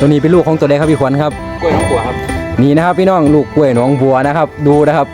ตัวนี้เป็นลูกของตัวใดครับพี่ขวัญครับกล้วยน้องบัวครับนี่นะครับพี่น้องลูกกล้วยหนองบัวนะครับ ดูนะครับ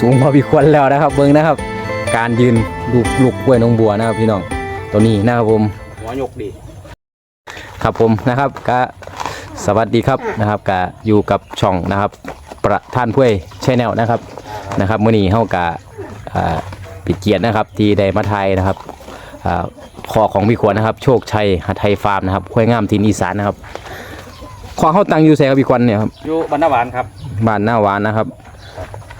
สูงพอพี่ขวัญแล้วนะครับ เบิ้งนะครับ การยืนลูกลูกกล้วยหนองบัวนะครับ พี่น้องตัวนี้นะครับผมหัวยกดี ครับผมนะครับก็สวัสดีครับนะครับก็อยู่กับช่องนะครับประท่านพุ้ยชแนลนะครับนะครับมื่อนี้เฮากะอ่าปิดเกียรตินะครับ ที่ได้มาไทยนะครับอ่าคอของพี่ขวัญนะครับ โชคชัยหัทไทยฟาร์มนะครับห้วยงามทินอีสานนะครับ คอเขาตังอยู่ใส่ครับพี่ขวัญเนี่ยครับอยู่บรรณหวานครับบ้านหน้าหวานนะครับ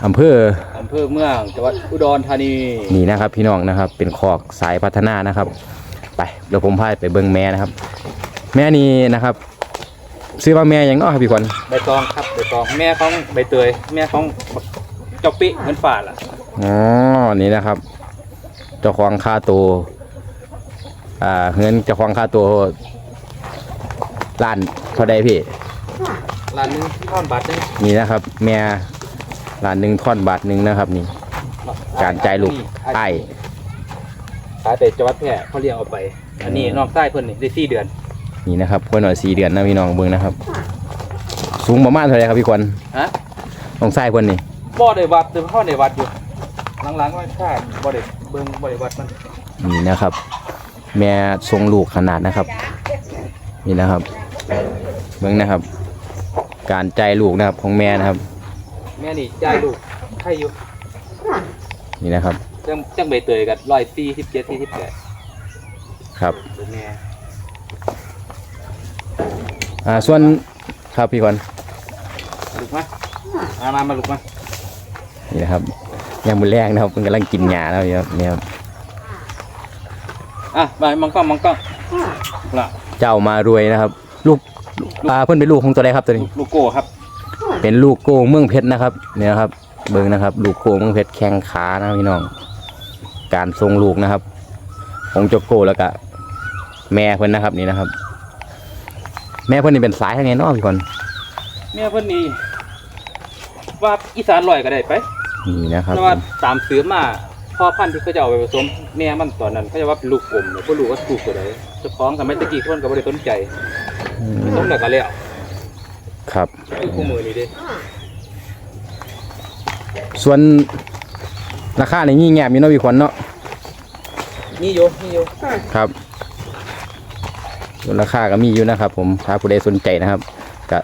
อำเภออำเภอเมืองจังหวัดอุดรธานีนี่นะครับ พี่น้องนะครับ เป็นคอกสายพัฒนานะครับ ไปเดี๋ยวผมพาไปเบิ้งแม่นะครับ แม่นี้นะครับ ซื้อมาแม่หยังเนาะครับพี่ขวัญใบตองครับใบตองแม่ของใบเตยแม่ของเจอกปิเหมือนฝ่าล่ะอ๋อนี่นะครับ เจ้าของค่าตัวอ่าเงินเจ้าของค่าตัวล้านเท่าใดพี่ร้านหนึงท่อนบาทหนึงนี่นะครับ แม่ล้านหนึ่งท่อนบาทหนึ่งนะครับ นี่ การจ่ายลูกไอ้ายขายไปจังหวัดแพร่เขาเลี้ยงเอาไป อันนี้น้องใต้เพิ่นนี่ได้สี่เดือนนี่นะครับคนหน่อยสี่เดือนนะพี่น้องเบิ้งนะครับ สูงประมาณเท่าไหรครับพี่ควันฮะน้องไส้เพิ่นนี่บ่ได้วัดแต่พ่อได้วัดอยู่หลังๆมันค่าบ่ได้เบิ่งบ่ได้วัดมันนี่นะครับ แม่ทรงลูกขนาดนะครับ นี่นะครับ เบิ้งนะครับ การใจายลูกนะครับของแม่นะครับ แม่นี่จ่ายลูกใครอยู่นี่นะครับ จังจังใบเตยกัน147 48ครับเป็นแม่อ่าส่วนครับพี่ควันลูกมามามามาลูกมานี่นะครับยังมือแรกนะครับเพิ่งกำลังกินหญ้าแล้วครับเนี่ยครับอะมามองกล้องมองกล้องละเจ้ามารวยนะครับ ลูกอ่าเพิ่นเป็นลูกของตัวใดครับตัวนี้ ลูกโก้ครับ เป็นลูกโก้เมืองเพชรนะครับ เนี่ยนะครับ เบิ่งนะครับ ลูกโก้เมืองเพชรแข้งขานะครับพี่น้อง การทรงลูกนะครับของเจ้าโก้แล้วก็แม่เพิ่นนะครับนี่นะครับ แม่เพิ่นนี่เป็นสายทางไงเนาะพี่คนแม่เพิ่นนี่ว่าอีสานลอยก็ได้ไปนี่นะครับแต่ว่าตามซื้อมาพ่อพันธุ์ที่เขาจะเอาไปผสมแม่มันตอนนั้นเขาจะว่าเป็นลูกกลมเนี่ยก็รู้ว่าถูกตัวใดเจ้าของสมัยตะกี้คนก็บ่ได้สนใจ อืมผสมแล้วก็แล้วครับคือคู่มือนี่เด้ส่วนราคาในนี่แงบอยู่เนาะพี่ขวัญเนาะนี่โยนี่โยครับส่วนราคาก็มีอยู่นะครับ ผมถ้าผู้ใดสนใจนะครับก็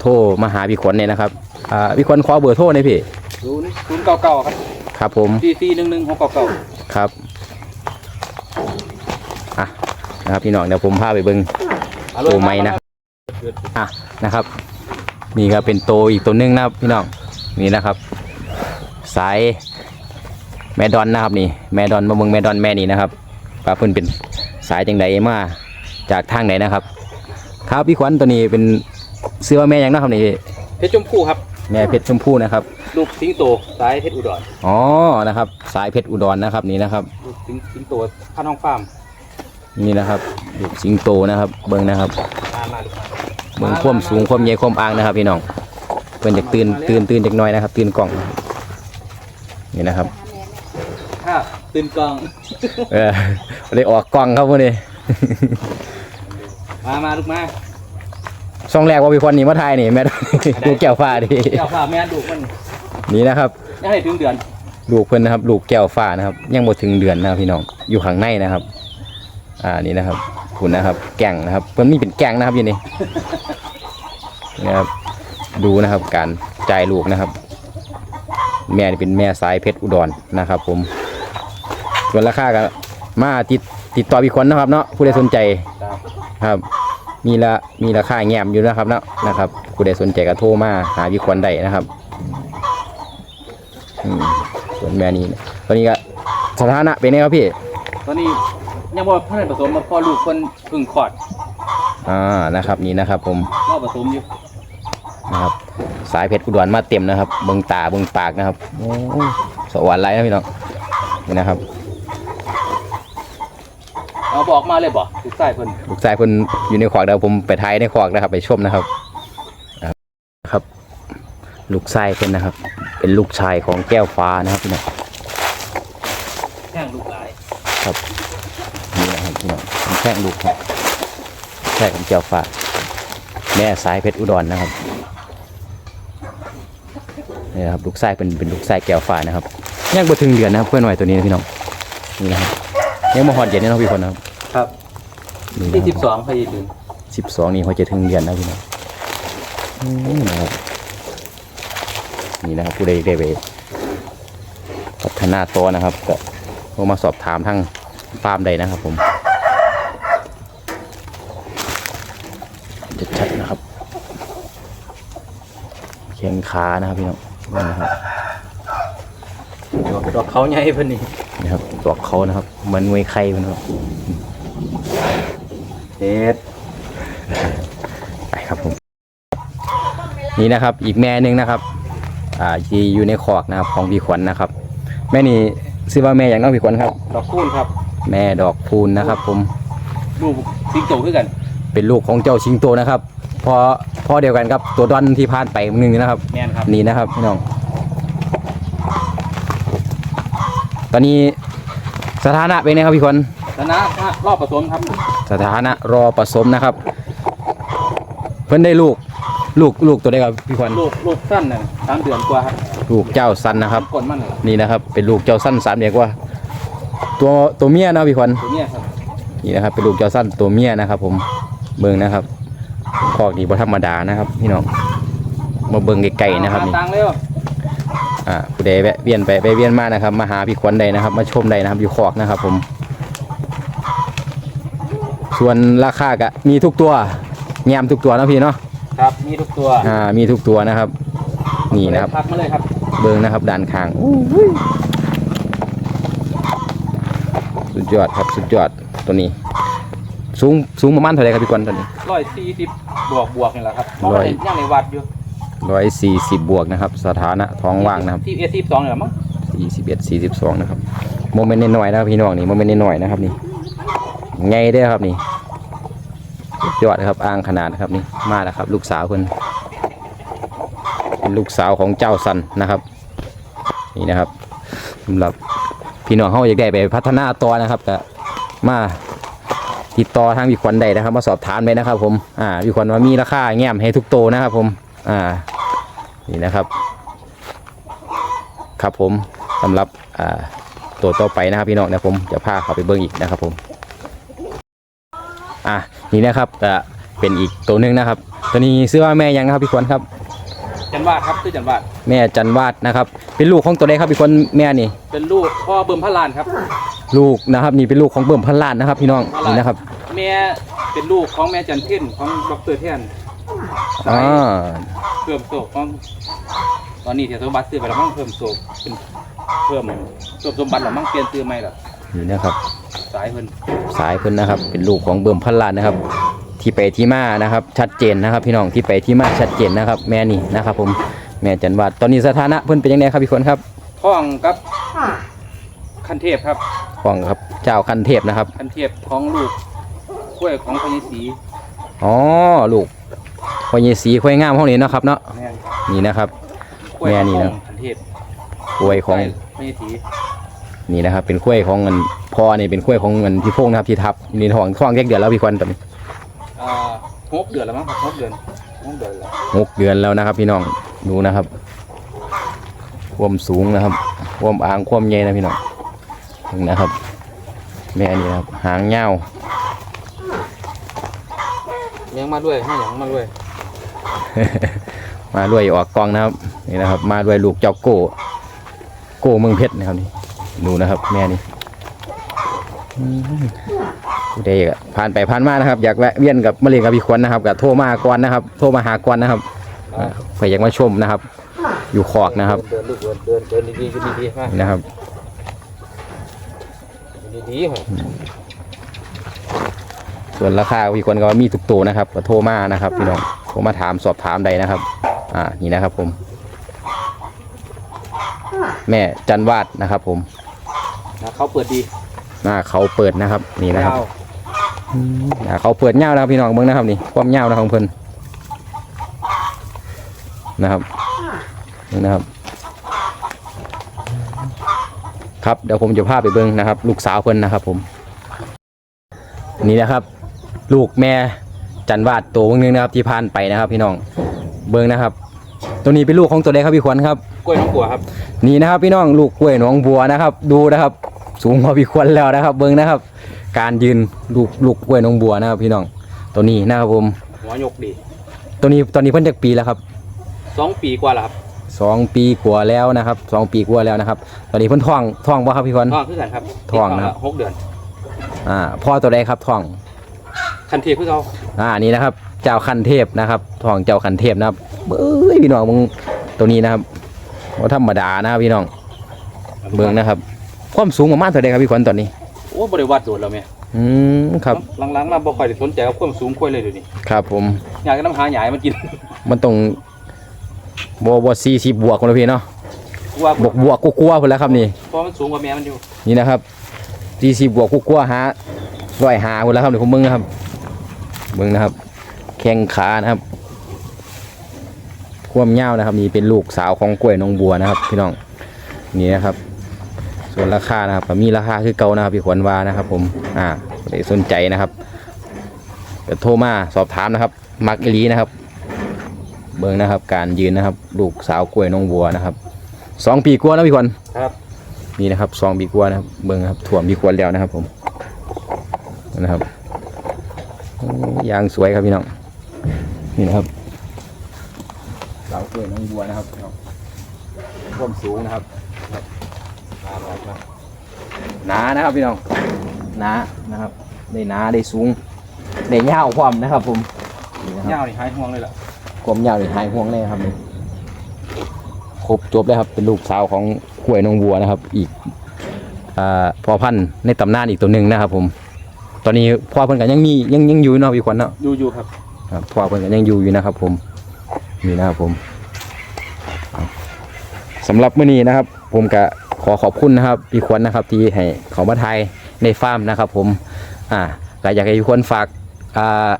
โทรมาหาพี่ขวัญเนี่ยนะครับอ่าพี่ขวัญขอเบอร์โทรหน่อยพี่ศูนย์ศูนย์เก้าเก้าครับครับ ผมสี่สี่หนึ่งหนึ่งหกเก้าเก้าครับอะนะครับพี่น้องเดี๋ยวผมพาไปเบิ้ง โอ้ไม่นะอะนะครับ นี่ครับเป็นโตอีกตัวหนึงนะครับพี่น้องนี่นะครับสายแม่ดอนนะครับนี่แม่ดอนมาเบิ้งแม่ดอนแม่นี่นะครับปลาเพิ่นเป็นสายจังใดมาจากทางไหนนะครับ ครับพี่ขวัญตัวนี้เป็นเสื้อว่าแม่หยังนะครับนี่เพชรชมพูครับแม่เพชรชมพูนะครับลูกสิงโตสายเพชรอุดรอ๋อนะครับ สายเพชรอุดรนะครับนี่นะครับลูกสิงสิงโตข้าน้องฟาร์ม นี่นะครับลูกสิงโตนะครับ เบิ้งนะครับมามาลูกมาเบิ่งความสูงความใหญ่ความอ่างนะครับ พี่น้องเพิ่นจะตื่นตื่นตื่นจักหน่อยนะครับ ตื่นกล่อง นี่นะครับถ้าตื่นกลองเออได้ออกกล้องครับพวกนี้มามาลูกมาช่องแรกว่ามีคนหนีมาถ่ายนี่แม่ลูกแก้วฟ้าดิเจ้าฟ้าแม่ลูกมันนี่นะครับยังให้ถึงเดือนลูกเพิ่นนะครับ ลูกแก้วฟ้านะครับ ยังบ่ถึงเดือนนะครับพี่น้องอยู่ข้างในนะครับ อ่านี่นะครับคุณนะครับแก่งนะครับเพิ่นมีเป็นแก่งนะครับอยู่นี่นะครับดูนะครับการจ่ายลูกนะครับ แม่นี่เป็นแม่สายเพชรอุดรนะครับ ผมส่วนราคาก็มาติดติดต่อพี่คนนะครับ เนาะผู้ใดสนใจครับ มีละมีราคาแง้มอยู่นะครับเนาะนะครับผู้ใดสนใจก็โทรมาหาพี่คนได้นะครับส่วนแม่นี้ตอนนี้ก็สถานะเป็นไงครับพี่ ตอนนี้ยังบ่เพิ่นผสมมาพ่อลูกเพิ่นเพึ่งคลอดอ่านะครับนี่นะครับ ผมรอผสมอยู่นะครับ สายเพชรอุดรมาเต็มนะครับเบิงตาเบิงปากนะครับโอ้ยสวรรค์ไรนะพี่น้องนี่นะครับเอาบอกมาเลยบ่ลูกชายเพิ่นลูกชายเพิ่นอยู่ในขวากเดี๋ยวผมไปท้ายในขวากนะครับ ไปชมนะครับอ่าครับ ลูกชายเพิ่นนะครับ เป็นลูกชายของแก้วฟ้านะครับพี่น้อง แท่งลูกหลาย ครับนี่นะครับพี่น้องผมแข่งลูกครับแข่งของแก้วฟ้าแม่สายเพชรอุดรนะครับนี่นะครับลูกไส้เป็นเป็นลูกไส้แก้วฟ้านะครับยังบ่ถึงเดือนนะครับเพื่อนหน่อยตัวนี้นะพี่น้องนี่นะครับยังมาหอดเย็นนี่เนาะพี่คนนะครับครับนี่ที่นะสิบครับสองพอดีถึงสิบสองนี่เขาจะถึงเดือนนะพี่น้องอืมนะครับนี่นะครับผู้ใดได้ไปพัฒนาตัวนะครับก็โทรมาสอบถามทาง ฟาร์มใดนะครับผมจะชัดนะครับแข้งขานะครับพี่น้องนี่นะครับดอกดอกเขาใหญ่เพิ่นนี่นี่ครับตัวเขานะครับเหมันมวยไข่มันครับเด็ดไปครับผมนี่นะครับ อีกแม่หนึ่งนะครับ อ่าที่อยู่ในคอกนะครับของพี่ขวัญนะครับ แม่นี่ชื่อว่าแม่อย่างน้องพี่ขวัญครับ ดอกคูณครับ แม่ดอกพูนนะครับ ผมลูกสิงโตคือกันเป็นลูกของเจ้าชิงโตนะครับพอพ่อเดียวกันครับตัวดอนที่ผ่านไปหนึ่งนะครับ แม่นครับนี่นะครับพี่น้อง ตอนนี้สถานะเป็นไงครับพี่ขวัญชนะรอบผสมครับสถานะรอผสมนะครับ เพิ่นได้ลูกลูกลูกตัวได้ครับพี่ขวัญลูกลูกสั้นน่ะสามเดือนกว่าครับลูกเจ้าสันนะครับกดมันน่ะนี่นะครับ เป็นลูกเจ้าสั้นสามเดือนกว่า ตัวตัวเมียนะพี่ขวัญตัวเนี้ยครับนี่นะครับเป็นลูกเจ้าสั้นตัวเมียนะครับ ผมเบิ่งนะครับคอกนี่บ่ธรรมดานะครับพี่น้องมาเบิ่งไกลๆนะครับนี่ ตังเร็วอ่าผู้ใดแวะเวียนไปไปเวียนมานะครับ มาหาพี่ขวัญใดนะครับ มาชมใดนะครับ อยู่คอกนะครับ ผม ส่วนราคาก็มีทุกตัวแยมทุกตัวนะพี่เนาะครับ มีทุกตัวอ่ามีทุกตัวนะครับ นี่นะครับ พักมาเลยครับ เบิ้งนะครับด้านข้างสุ ดยอดครับสุดยอดตัวนี้ สูงสูงประมาณเท่าไหร่ครับพี่กวนตัวนี้ ร้อยสี่สิบบวกบวกนี่แหละครับร้อยย่างในวัดอยู่ร้อยสี่สิบบวกนะครับ สถานะท้องว่างนะครับที่เอสิบสองนี่แหละมั้งสี่สิบเอ็ดสี่สิบสองนะครับโมเมนต์น้อยๆนะครับพี่น้องนี่โมเมนต์น้อยๆนะครับนี่ไงได้อครับนี่สุดยอดครับอ้างขนาดนะครับนี่มาแล้วครับ ลูกสาวคนเป็นลูกสาวของเจ้าสันนะครับ นี่นะครับสำหรับ พี่น้องเขาอยากได้ไปพัฒนาตัวนะครับก็มาติดต่อทางพี่ขวัญได้นะครับ มาสอบถามเลยนะครับ ผมอ่าพี่ขวัญว่ามีราคาแง้มให้ทุกโตนะครับ ผมอ่านี่นะครับ ครับผมสำหรับอ่าตัวต่อไปนะครับพี่น้องเดี๋ยวผมจะพาเขาไปเบิ้งอีกนะครับ ผมอะนี่นะครับก็เป็นอีกตัวหนึงนะครับ ตัวนี้ซื้อว่าแม่ยังนะครับพี่ขวัญครับ จันวาดครับคือจันวาดแม่จันวาดนะครับ เป็นลูกของตัวใดครับพี่ขวัญแม่นี่ เป็นลูกพ่อเบิ่มพระลานครับ ลูกนะครับนี่เป็นลูกของเบิ่มพันล้านนะครับพี่น้องนี่นะครับ แม่เป็นลูกของแม่จันเพ่นของดรแท่นอ่าเพิ่มโศกของตอนนี้เสียสมบัติซื้อไปแล้วมั่งเพิ่มโศกเป็นเพิ่มเพิ่มสมบัติแล้วมั่งเปลี่ยนซื้อใหม่ละนี่นะครับ สายเพิ่นสายเพิ่นนะครับ เป็นลูกของเบิ่มพันล้านนะครับ ที่ไปที่มานะครับ ชัดเจนนะครับ พี่น้องที่ไปที่มาชัดเจนนะครับ แม่นี่นะครับ ผมแม่จันวาดตอนนี้สถานะเพิ่นเป็นยังไงครับพี่ขวัญครับท้องกับคันเทพครับของครับเจ้าคันเทพนะครับ คันเทพของลูกกล้วยของพญศรีอ๋อลูกพอยายสีควายงามห้องนี้เนาะครับ เนาะแม่นนี่นะครับกล้วยแม่นี่ขนะองคันเทพควายของพญศรีนี่นะครับ เป็นควายของเงินพ่อนี่เป็นควายของเงินพี่พงษ์นะครับที่ทับอยู่ในท้องท้องแยกเดือนแล้วพี่ควันตอนนี้อ่า หกเดือนแล้วมั้งครับหกเดือนหกเดือนแล้วหกเดือนแล้วนะครับ พี่น้องดูนะครับความสูงนะครับความอ่างความใหญ่นะพี่น้องนี่นะครับ แม่นี่นะครับหางยาวเลี้ยงมาด้วยให้หยังมาด้วย มาด้วยออกกองนะครับนี่นะครับ มาด้วยลูกเจ้าโก้โก้เมืองเพชรนะครับนี่ดูนะครับ แม่นี่อืม ผู้ใดก็ผ่านไปผ่านมานะครับ อยากแวะเวียนกับมะเร็งกับพี่ควันนะครับกับโทรมาก่อนนะครับ โทรมาหาก่อนนะครับอ่าใครอยากมาชมนะครับ อยู่ขอกนะครับเดินลูกเดินเดินเดินดีๆขึ้นดีๆมานี่นะครับดีๆเหรอส่วนราคาพี่ควันก็มีทุกตัวนะครับก็โทรมานะครับพี่น้องโทรมาถามสอบถามใดนะครับ อ่านี่นะครับผม แม่จันวาดนะครับ ผมนะเขาเปิดดีหน้าเขาเปิดนะครับ นี่นะครับยาว อ่าเขาเปิดเง่านะครับพี่น้องเบิ้งนะครับนี่ความเง่านะของเพิ่นนะครับนี่นะครับ ครับเดี๋ยวผมจะพาไปเบิ้งนะครับ ลูกสาวเพิ่นนะครับ ผม นี่นะครับ ลูกแม่จันวาดตัวนึงนะครับ ที่ผ่านไปนะครับ พี่น้องเบิ้งนะครับ ตัวนี้เป็นลูกของตัวใดครับพี่ขวัญครับกล้วยน้องกัวครับ นี่นะครับ พี่น้องลูกกล้วยหนองบัวนะครับ ดูนะครับ สูงกว่าพี่ควรแล้วนะครับ เบิ้งนะครับ การยืนลูกลูกกล้วยหนองบัวนะครับพี่น้องตัวนี้นะครับผมหัวยกดี ตัวนี้ตอนนี้เพิ่นจักปีแล้วครับสองปีกว่าแล้วครับสองปีกว่าแล้วนะครับสองปีกว่าแล้วนะครับ ตอนนี้เพิ่นท้องท้องบ่ครับพี่ควรท้องคือกันครับท้องนะครับหกเดือนอ่าพ่อตัวใดครับท้อง คันเทพคือเขาอ่านี่นะครับ เจ้าคันเทพนะครับท้องเจ้าคันเทพนะครับเบ้ยพี่น้องมึงตัวนี้นะครับว่าธรรมดานะครับพี่น้องเบิ้งนะครับ ความสูงประมาณเท่าใดครับพี่ขวัญตอนนี้โอ้บริวัติโดดแล้วแม่อืมครับหลังๆมาบ่ค่อยได้สนใจกับความสูงกล้วยเลยเดี๋ยวนี้ครับผมอยากจะน้ำหาหยายมันกินมันต้องบวบสี่สิบบวกคนละพี่เนาะว่าบวกบวกกลัวๆคนแล้วครับนี่เพราะมันสูงกว่าแม่มันอยู่นี่นะครับสี่สิบบวกกลัวๆหาร้อยหาคนแล้วครับเดี๋ยวผมเบิ้งนะครับเบิ้งนะครับ แข้งขานะครับความยาวนะครับนี่เป็นลูกสาวของกล้วยน้องบัวนะครับ พี่น้องนี่นะครับ ส่วนราคานะครับก็มีราคาคือเก่านะครับพี่ขวัญวานะครับผมอ่าใครสนใจนะครับก็โทรมาสอบถามนะครับ มักอีหลีนะครับ เบิ้งนะครับ การยืนนะครับลูกสาวกล้วยน้องบัวนะครับสองปีกว่าแล้วพี่ขวัญครับนี่นะครับซองบีกัวนะครับเบิ้งนะครับถ่วมบีกัวแล้วนะครับ ผมนะครับโอ้ยางสวยครับพี่น้องนี่นะครับเสากล้วยน้องบัวนะครับพี่น้องความสูงนะครับครับครับครับ หนานะครับพี่น้องหนานะครับ ได้หนาได้สูงได้ยาวความนะครับ ผมนี่นะครับยาวนี่หายห่วงเลยล่ะความยาวนี่หายห่วงเลยครับนี่ครบจบเลยครับ เป็นลูกสาวของกล้วยนองบัวนะครับ อีกอ่าพอพันธุ์ในตำนานอีกตัวหนึ่งนะครับ ผม ตอนนี้พ่อเพิ่นกันยังมียังยังอยู่เนาะพี่ขวัญเนาะ อยู่อยู่ครับ ครับพ่อเพิ่นกันยังอยู่อยู่นะครับ ผมนี่นะครับผมเอาสำหรับมื้อนี้นะครับ ผมก็ ขอขอบคุณนะครับพี่ขวัญนะครับที่ให้เขามาไทยในฟาร์มนะครับ ผมอ่าก็อยากให้พี่ขวัญฝากอ่า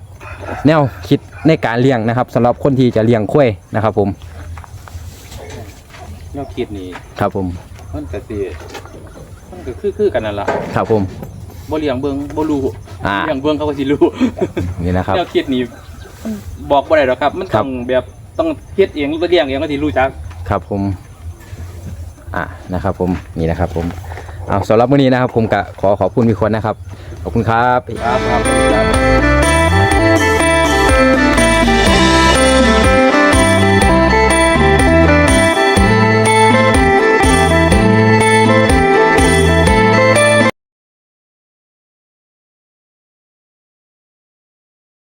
แนวคิดในการเลี้ยงนะครับสำหรับคนที่จะเลี้ยงควายนะครับ ผมแนวคิดนี่ครับผมมันก็สิมันก็คือคือกันนั่นล่ะครับผมบ่เลี้ยงเบิ่งบ่รู้อ่าเลี้ยงเบิ่งเขาก็สิรู้นี่นะครับแนวคิดนี่มันบอกบ่ได้หรอกครับ มันครัต้บองแบบต้องเฮ็ดเองหรือว่าเลี้ยงเองก็สิรู้จักครับผม อะนะครับผมนี่นะครับผมเอาสำหรับมื้อนี้นะครับผมก็ขอขอบคุณพี่คนนะครับ ขอบคุณครับครับครับ